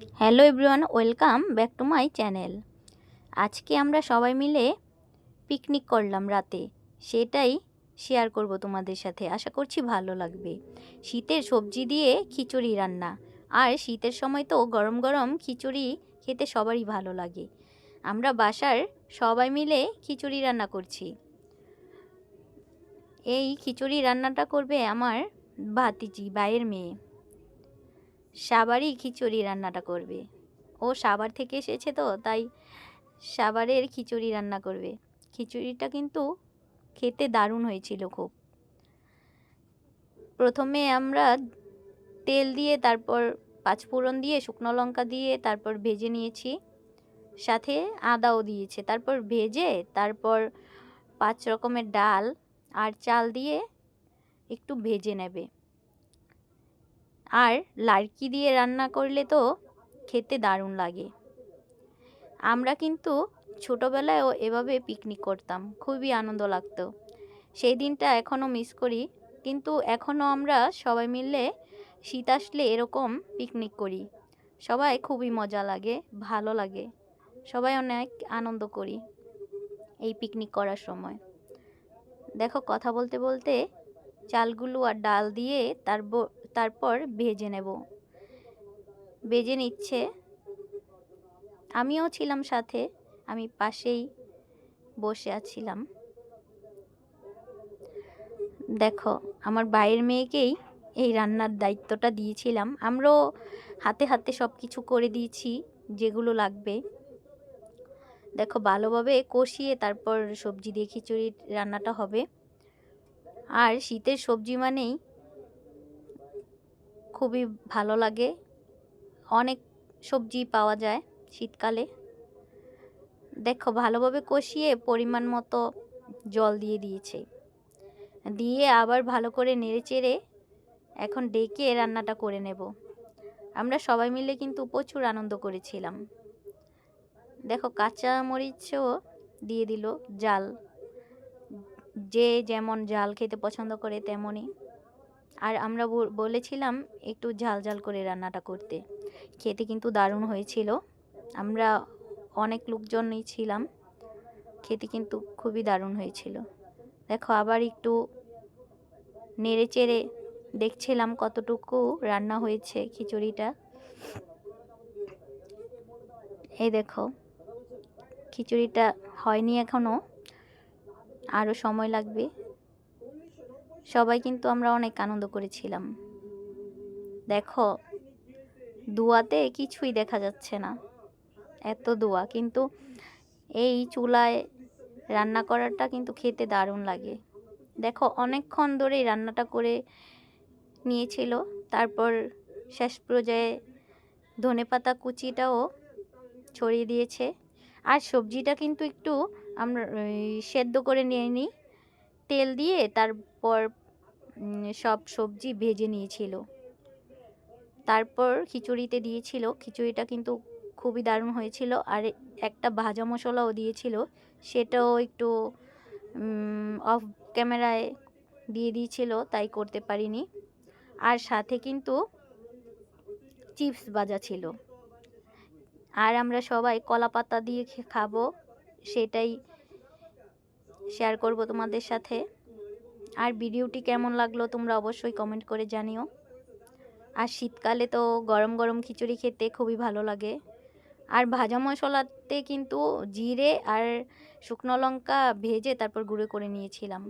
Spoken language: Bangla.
Hello everyone, welcome back to my channel. আজকে আমরা সবাই মিলে পিকনিক করলাম রাতে। সেটাই শেয়ার করব তোমাদের সাথে। আশা করছি ভালো লাগবে। শীতের সবজি দিয়ে খিচুড়ি রান্না। আর শীতের সময় তো গরম গরম খিচুড়ি খেতে সবারই ভালো লাগে। আমরা বাসার সবাই মিলে খিচুড়ি রান্না করছি। এই খিচুড়ি রান্নাটা করবে আমার ভাতিজি বাইয়ের মেয়ে। সাবারই খিচুড়ি রান্নাটা করবে। ও সাবার থেকে এসেছে তো, তাই সাবারের খিচুড়ি রান্না করবে। খিচুড়িটা কিন্তু খেতে দারুণ হয়েছিল খুব। প্রথমে আমরা তেল দিয়ে, তারপর পাঁচফোড়ন দিয়ে, শুকনো লঙ্কা দিয়ে, তারপর ভেজে নিয়েছি। সাথে আদাও দিয়েছে। তারপর ভেজে, তারপর পাঁচ রকমের ডাল আর চাল দিয়ে একটু ভেজে নেবে। আর লাড়কি দিয়ে রান্না করলে তো খেতে দারুণ লাগে। আমরা কিন্তু ছোটোবেলায়ও এভাবে পিকনিক করতাম, খুবই আনন্দ লাগতো। সেই দিনটা এখনও মিস করি, কিন্তু এখনও আমরা সবাই মিলে শীত আসলে এরকম পিকনিক করি। সবাই খুবই মজা লাগে, ভালো লাগে। সবাই অনেক আনন্দ করি এই পিকনিক করার সময়। দেখো কথা বলতে বলতে চালগুলো আর ডাল দিয়ে তার তারপর ভেজে নেব। ভেজে নিচ্ছে। আমিও ছিলাম সাথে, আমি পাশেই বসে আছিলাম। দেখো, আমার বাইরের মেয়েকেই এই রান্নার দায়িত্বটা দিয়েছিলাম। আমরাও হাতে হাতে সব কিছু করে দিয়েছি, যেগুলো লাগবে। দেখো, ভালোভাবে কষিয়ে তারপর সবজি দিয়ে খিচুড়ি রান্নাটা হবে। আর শীতের সবজি মানেই খুবই ভালো লাগে। অনেক সবজি পাওয়া যায় শীতকালে। দেখো, ভালোভাবে কষিয়ে পরিমাণ মতো জল দিয়ে দিয়েছে। দিয়ে আবার ভালো করে নেড়ে চেড়ে এখন ডেকে রান্নাটা করে নেব। আমরা সবাই মিলে কিন্তু প্রচুর আনন্দ করেছিলাম। দেখো কাঁচা মরিচও দিয়ে দিল, জাল। যে যেমন জাল খেতে পছন্দ করে তেমনই। আর আমরা বলেছিলাম একটু ঝাল ঝাল করে রান্নাটা করতে। খেতে কিন্তু দারুণ হয়েছিল। আমরা অনেক লোকজনই ছিলাম। খেতে কিন্তু খুবই দারুণ হয়েছিল। দেখো আবার একটু নেড়ে চেড়ে দেখছিলাম কতটুকু রান্না হয়েছে খিচুড়িটা। এই দেখো, খিচুড়িটা হয়নি এখনও আরও সময় লাগবে। সবাই কিন্তু আমরা অনেক আনন্দ করেছিলাম। দেখো, দুয়াতে কিছুই দেখা যাচ্ছে না। এত দোয়া, কিন্তু এই চুলায় রান্না করাটা কিন্তু খেতে দারুণ লাগে। দেখো, অনেকক্ষণ ধরেই রান্নাটা করে নিয়েছিল। তারপর শেষ পর্যায়ে ধনে পাতা কুচিটাও ছড়িয়ে দিয়েছে। আর সবজিটা কিন্তু একটু আমরা সেদ্ধ করে নিয়ে নিই তেল দিয়ে তারপর সব সবজি ভেজে নিয়েছিল। তারপর খিচুড়িতে দিয়েছিল। খিচুড়িটা কিন্তু খুবই দারুণ হয়েছিল। আর একটা ভাজা মশলাও দিয়েছিল। সেটাও একটু অফ ক্যামেরায় দিয়ে দিয়েছিল, তাই করতে পারিনি। আর সাথে কিন্তু চিপস ভাজা ছিল। আর আমরা সবাই কলা পাতা দিয়ে খাব, সেটাই শেয়ার করব তোমাদের সাথে। আর ভিডিওটি কেমন লাগল তোমরা অবশ্যই কমেন্ট করে জানিও। আর শীতকালে তো গরম গরম খিচুড়ি খেতে খুবই ভালো লাগে। আর ভাজা মশলাতে কিন্তু জিরে আর শুকনো লঙ্কা ভেজে তারপর গুঁড়ো করে নিয়েছিলাম।